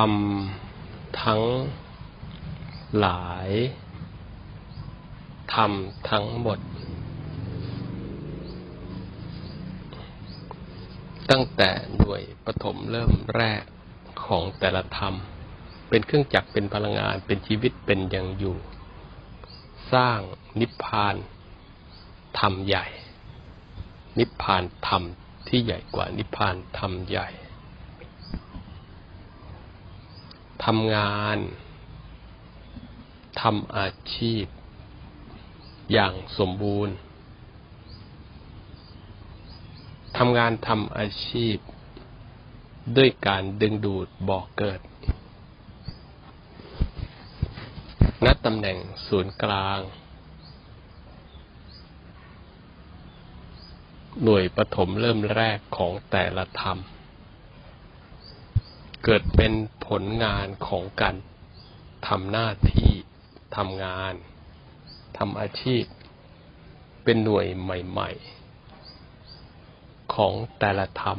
รมทั้งหลายธรรมทั้งหมด ตั้งแต่หน่วยปฐมเริ่มแรกของแต่ละธรรม เป็นเครื่องจักรเป็นพลังงานเป็นชีวิตเป็นอย่างอยู่ สร้างนิพพานธรรมใหญ่ นิพพานธรรมที่ใหญ่กว่านิพพานธรรมใหญ่ ทำงานทำอาชีพ อย่างสมบูรณ์ทำงานทำอาชีพ ด้วยการดึงดูดบ่อกเกิดณตำแหน่งศูนย์กลาง หน่วยปฐมเริ่มแรกของแต่ละธรรม เกิดเป็นผลงานของการทำหน้าที่ทำงานทำอาชีพ เป็นหน่วยใหม่ ๆ ของแต่ละธรรม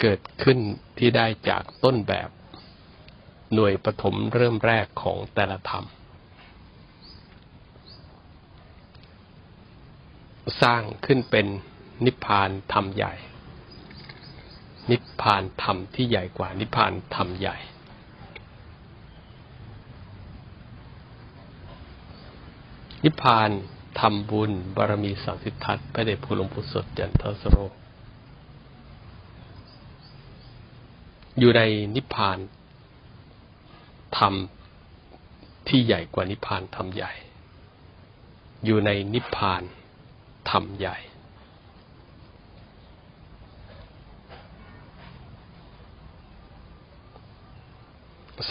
เกิดขึ้นที่ได้จากต้นแบบหน่วยปฐมเริ่มแรกของแต่ละธรรม สร้างขึ้นเป็นนิพพานธรรมใหญ่ นิพพานธรรมที่ใหญ่กว่านิพพานธรรมใหญ่ นิพพานทำบุญบารมีสามสิบทัศน์พระเดชพระหลวงปู่สดจันทสโร อยู่ในนิพพานธรรมที่ใหญ่กว่านิพพานธรรมใหญ่ อยู่ในนิพพานธรรมใหญ่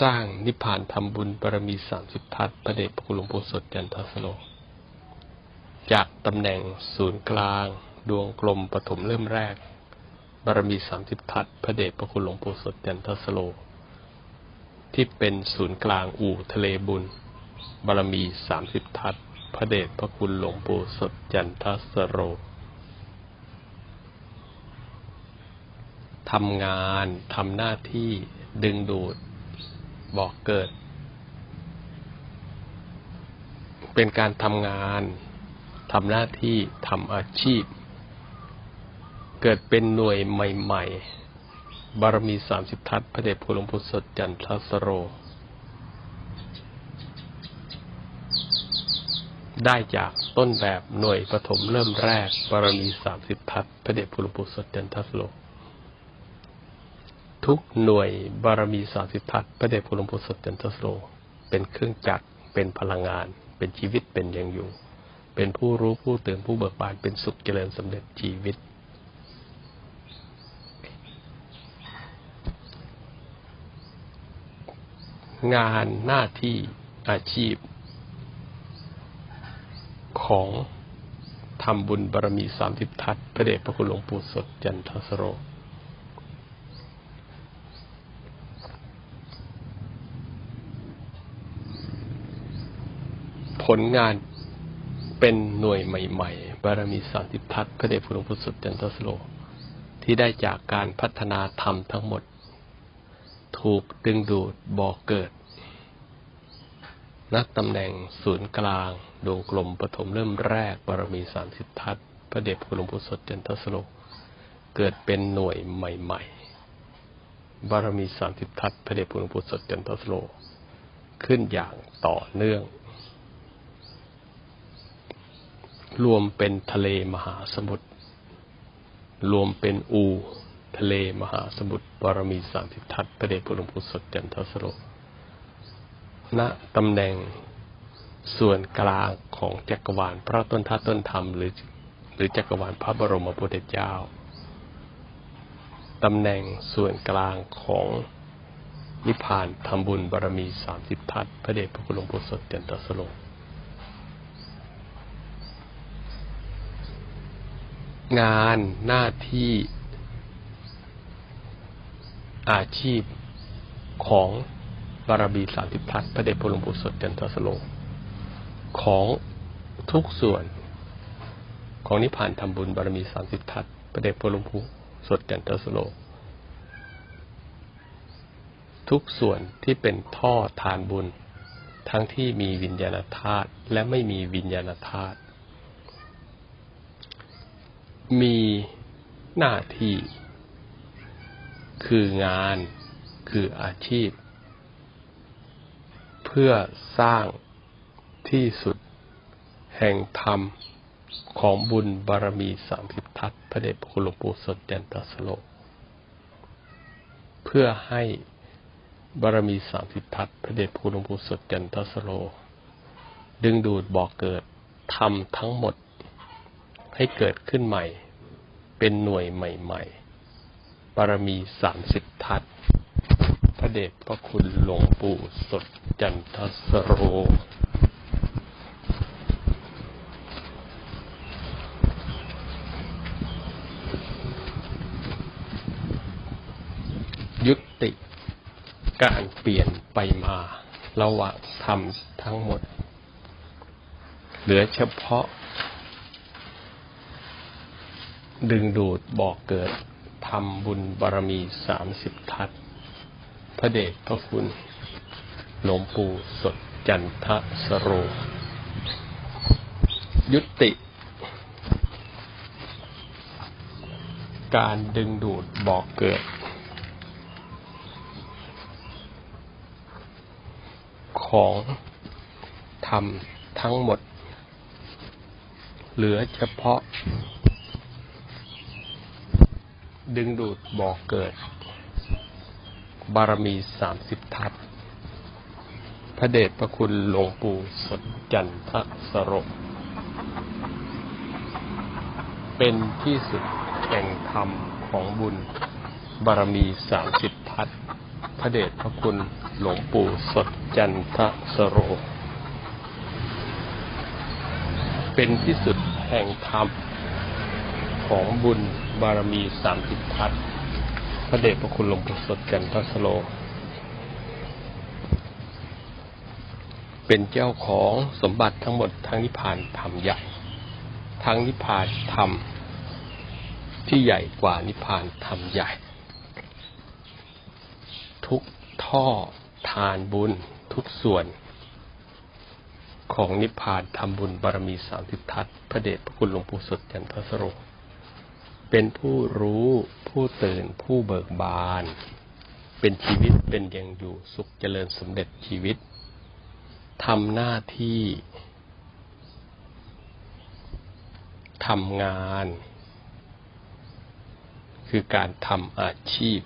สร้างนิพพานทำบุญบารมีสามสิบทัศพระเดชพระคุณหลวงปู่สดจันทสโล จากตำแหน่งศูนย์กลาง ดวงกลมปฐมเริ่มแรก บารมีสามสิบทัศพระเดชพระคุณหลวงปู่สดจันทสโล ที่เป็นศูนย์กลางอู่ทะเลบุญ บารมีสามสิบทัศพระเดชพระคุณหลวงปู่สดจันทสโรทำงานทำหน้าที่ดึงดูด บอกเกิด เป็นการทำงานทำหน้าที่ทำอาชีพ เกิดเป็นหน่วยใหม่ ๆ บารมีสามสิบทัศพระเดชพระหลวงปู่สดจันทสโร ได้จากต้นแบบหน่วยปฐมเริ่มแรก บารมีสามสิบทัศพระเดชพระหลวงปู่สดจันทสโร ทุกหน่วยบารมีสามสิบทัศพระเดชพระหลวงปู่สดจันทสโรเป็นเครื่องจักรเป็นพลังงาน เป็นชีวิตเป็นอย่างอยู่ เป็นผู้รู้ผู้ตื่นผู้เบิกบานเป็นสุขเจริญสำเร็จชีวิต งานหน้าที่อาชีพ ของทำบุญบารมีสามสิบทัศพระเดชพระคุณหลวงปู่สดจันทสโร ผลงานเป็นหน่วยใหม่ๆ บารมีสามสิบทัศน์พระเดชพระหลวงปู่สุดจันทสโล ที่ได้จากการพัฒนาธรรมทั้งหมด ถูกดึงดูดบอกเกิดนักตำแหน่งศูนย์กลาง ดวงกลมปฐมเริ่มแรก บารมีสามสิบทัศน์พระเดชพระหลวงปู่สดจันทสโล เกิดเป็นหน่วยใหม่ ๆ บารมีสามสิบทัศน์พระเดชพระหลวงปู่สดจันทสโล ขึ้นอย่างต่อเนื่อง รวมเป็นทะเลมหาสมุทรรวมเป็นอู ทะเลมหาสมุทรบารมีสามสิบทัศน์พระเดชพระหลวงปู่สดจันทสโรณตำแหน่งส่วนกลางของจักรวาลพระต้นท่าต้นธรรมหรือหรือจักรวาลพระบรมพุทธเจ้า ตำแหน่งส่วนกลางของนิพพานทำบุญบารมีสามสิบทัศน์พระเดชพระคุณหลวงปู่สดจันทสโล งานหน้าที่ อาชีพของบารมีสามสิบทัศน์พระเดชพระหลวงปู่สดจันทสโล ของทุกส่วน ของนิพพานทำบุญบารมีสามสิบทัศน์พระเดชพระหลวงปู่สดจันทสโล ทุกส่วนที่เป็นท่อทานบุญ ทั้งที่มีวิญญาณธาตุและไม่มีวิญญาณธาตุ มีหน้าที่ คืองานคืออาชีพ เพื่อสร้างที่สุด แห่งธรรมของบุญบารมีสามสิบทัศพระเดชพระคุณหลวงปู่สดจันตสโล เพื่อให้บารมีสามสิบทัศพระเดชพระคุณหลวงปู่สดจันทสโล ดึงดูดบอกเกิดทำทั้งหมด ให้เกิดขึ้นใหม่ เป็นหน่วยใหม่ๆบารมีสามสิบทัศพระเดชพระคุณหลวงปู่สดจันทสโร ยุติการเปลี่ยนไปมาระหว่างธรรมทั้งหมด เหลือเฉพาะ ดึงดูดบอกเกิดทำบุญบารมีสามสิบทัศพระเดชพระคุณหลวงปู่สดจันทสโร ยุติ การดึงดูดบอกเกิด ของธรรมทั้งหมด เหลือเฉพาะ ดึงดูดบอกเกิด บารมีสามสิบทัศพระเดชพระคุณหลวงปู่สดจันทสโรเป็นที่สุดแห่งธรรมของบุญ บารมีสามสิบทัศพระเดชพระคุณหลวงปู่สดจันทสโร เป็นที่สุดแห่งธรรม ของบุญบารมีสามสิบทัศพระเดชพระคุณหลวงปู่สดจันทสโรเป็นเจ้าของสมบัติทั้งหมดทั้งนิพพานธรรมใหญ่ ทั้งนิพพานธรรมที่ใหญ่กว่านิพพานธรรมใหญ่ ทุกท่อทานบุญทุกส่วนของนิพพานทำบุญบารมีสามสิบทัศพระเดชพระคุณหลวงปู่สดจันทสโร เป็นผู้รู้ ผู้ตื่น ผู้เบิกบาน เป็นชีวิตเป็นอย่างอยู่สุขเจริญสมเด็จชีวิตทำหน้าที่ทำงาน คือการทำอาชีพ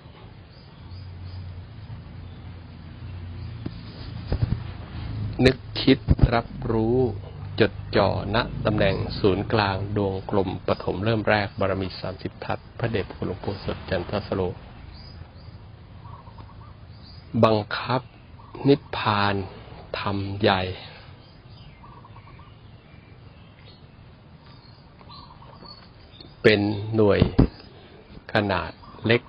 นึกคิดรับรู้ จดจ่อณตำแหน่งศูนย์กลางดวงกลมปฐมเริ่มแรกบารมีสามสิบทัศพระเดชพระคุณหลวงปู่สดจันทสโล บังคับนิพพานธรรมใหญ่ เป็นหน่วยขนาดเล็ก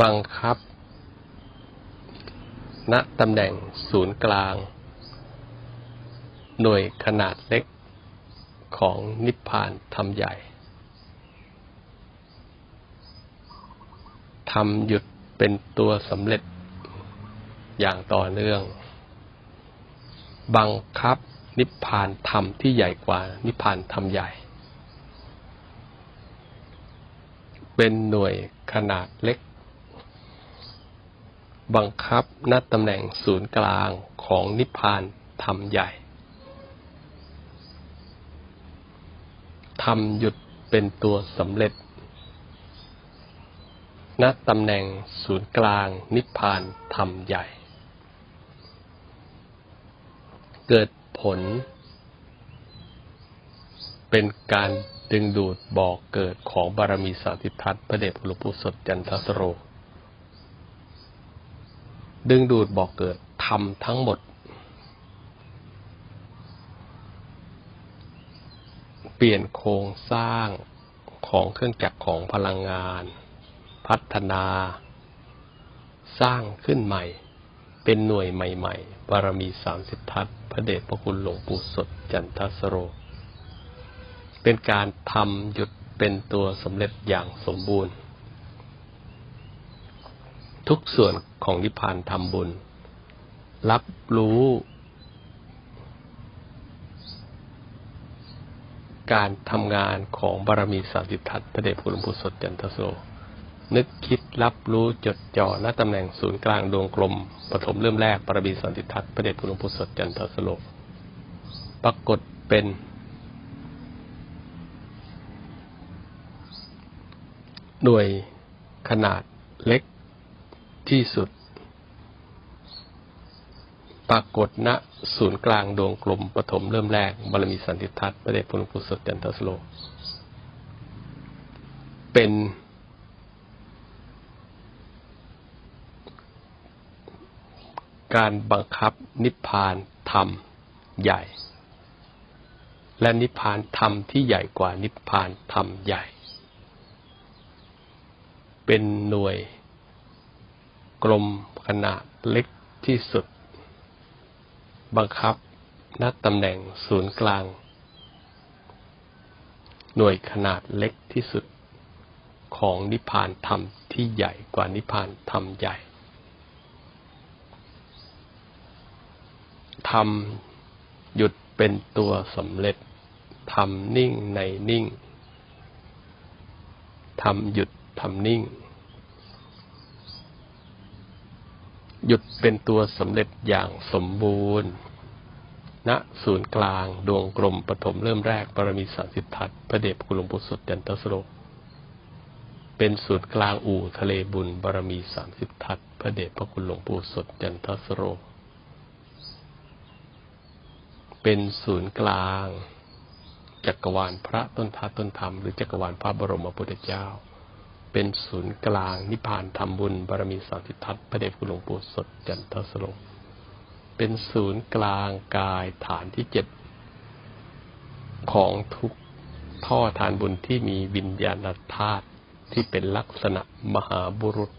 บังคับ ณตำแหน่งศูนย์กลาง หน่วยขนาดเล็กของนิพพานธรรมใหญ่ทำหยุดเป็นตัวสำเร็จอย่างต่อเนื่อง บังคับนิพพานธรรมที่ใหญ่กว่านิพพานธรรมใหญ่ เป็นหน่วยขนาดเล็ก บังคับณตำแหน่งศูนย์กลางของนิพพานธรรมใหญ่ทำหยุดเป็นตัวสำเร็จ ณตำแหน่งศูนย์กลางนิพพานธรรมใหญ่ เกิดผล เป็นการดึงดูดบอกเกิดของบารมีสาธิทัศน์พระเดชหลวงปู่สดจันทสโร ดึงดูดบอกเกิดทำทั้งหมด เปลี่ยนโครงสร้างของเครื่องจักรของพลังงาน พัฒนา สร้างขึ้นใหม่ เป็นหน่วยใหม่ๆบารมีสามสิบทัศพระเดชพระคุณหลวงปู่สดจันทสโร เป็นการทำหยุดเป็นตัวสำเร็จอย่างสมบูรณ์ ทุกส่วนของนิพพานทำบุญ รับรู้การทำงานของบารมีสามสิบทัศน์พระเดชพระคุณหลวงปู่สดจันทโส นึกคิดรับรู้จดจ่อณตำแหน่งศูนย์กลางดวงกลมปฐมเริ่มแรกบารมีสันติทัศพระเดชพระคุณหลวงปู่สดจันทสโลปรากฏเป็น หน่วยขนาดเล็ก ที่สุด ปรากฏณศูนย์กลางดวงกลมปฐมเริ่มแรกบารมีสันติทัศน์พระเดชพระคุณหลวงปู่สดจันทสโล เป็น การบังคับนิพพานธรรมใหญ่ และนิพพานธรรมที่ใหญ่กว่านิพพานธรรมใหญ่ เป็นหน่วย กลมขนาดเล็กที่สุด บังคับณตำแหน่งศูนย์กลาง หน่วยขนาดเล็กที่สุด ของนิพพานธรรมที่ใหญ่กว่านิพพานธรรมใหญ่ทำหยุดเป็นตัวสำเร็จทำนิ่งในนิ่งทำหยุดทำนิ่ง หยุดเป็นตัวสำเร็จอย่างสมบูรณ์ณศูนย์กลางดวงกลมปฐมเริ่มแรกปรมีสามสิทธัตถ์พระเดชพระคุณหลวงปู่สดจันทสโลเป็นศูนย์กลางอู่ทะเลบุญบารมีสามสิบทัศน์พระเดชพระคุณหลวงปู่สดจันทสโร เป็นศูนย์กลาง จักรวาลพระต้นทัศต้นธรรมหรือจักรวาลพระบรมพุทธเจ้า เป็นศูนย์กลาง นิพพานธรรมบุญบารมีสามสิทธัตถ์พระเดชคุณหลวงปู่สดจันทสโรเป็นศูนย์กลางกายฐานที่เจ็ดของทุกท่อทานบุญที่มีวิญญาณธาตุที่เป็นลักษณะมหาบุรุษ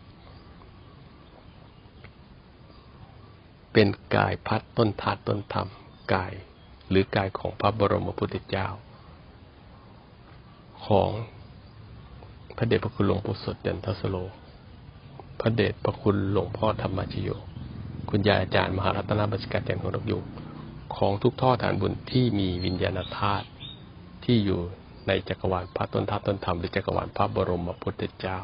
เป็นกายพัดต้นธาตุต้นธรรมกายหรือกายของพระบรมพุทธเจ้า ของ พระเดชพระคุณหลวงปู่สดเด่นทัสโล พระเดชพระคุณหลวงพ่อธรรมชโย คุณยายอาจารย์มหารัตนบัญชการแจงของดกยุงของทุกท่อฐานบุญที่มีวิญญาณธาตุที่อยู่ในจักรวาลพระต้นทัพต้นธรรมหรือจักรวาลพระบรมพุทธเจ้า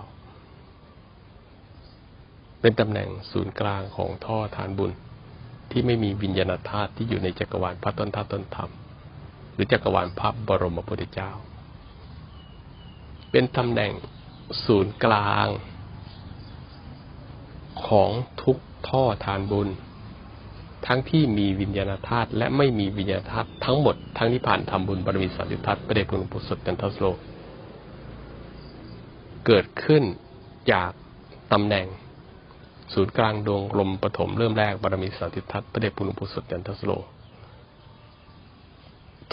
เป็นตำแหน่งศูนย์กลางของท่อฐานบุญ ที่ไม่มีวิญญาณธาตุที่อยู่ในจักรวาลพระต้นทัพต้นธรรม หรือจักรวาลพระบรมพุทธเจ้า เป็นตำแหน่งศูนย์กลาง ของทุกท่อทานบุญ ทั้งที่มีวิญญาณธาตุและไม่มีวิญญาณธาตุทั้งหมด ทั้งนิพพานทำบุญบารมีสันติทัศน์ประเดชคุณหลวงปู่สดจันทสโลเกิดขึ้นจากตำแหน่ง ศูนย์กลางดวงลมปฐมเริ่มแรกบารมีสันติทัศน์ประเดชคุณหลวงปู่สดจันทสโล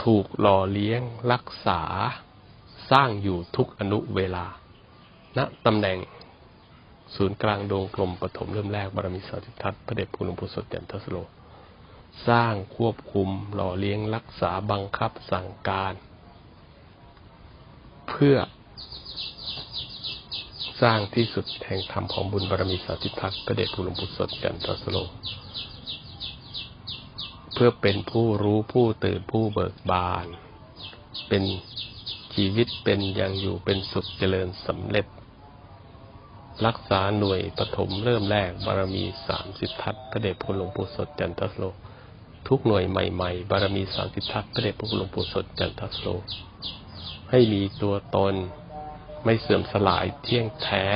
ถูกหล่อเลี้ยงรักษา สร้างอยู่ทุกอนุเวลาณตำแหน่งศูนย์กลางดวงกลมปฐมเริ่มแรกบารมีสาธิทัศน์พระเดชคุณหลวงปู่สดจันทสโล สร้างควบคุมหล่อเลี้ยงรักษาบังคับสั่งการ เพื่อ สร้างที่สุดแห่งธรรมของบุญบารมีสาธิทัศน์พระเดชคุณหลวงปู่สดจันทสโล เพื่อเป็นผู้รู้ผู้ตื่นผู้เบิกบาน เป็น ชีวิตเป็นอย่างอยู่เป็นสุขเจริญสำเร็จ รักษาหน่วยปฐมเริ่มแรกบารมีสามสิทธัตถ์พระเดชพระคุณหลวงปู่สดจันทสโล ทุกหน่วยใหม่ๆ บารมีสามสิทธัตถ์พระเดชพระคุณหลวงปู่สดจันทสโล ให้มีตัวตนไม่เสื่อมสลายเที่ยงแท้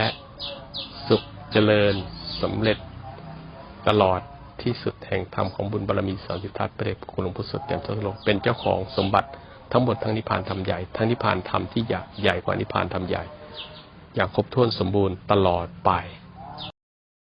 สุขเจริญสำเร็จ ตลอดที่สุดแห่งธรรมของบุญบารมีสามสิทธัตถ์พระเดชพระคุณหลวงปู่สดจันทสโลเป็นเจ้าของสมบัติ ทั้งหมดทั้งนิพพานธรรมใหญ่ทั้งนิพพานธรรมที่ใหญ่ใหญ่กว่านิพพานธรรมใหญ่ อย่างครบถ้วนสมบูรณ์ตลอดไป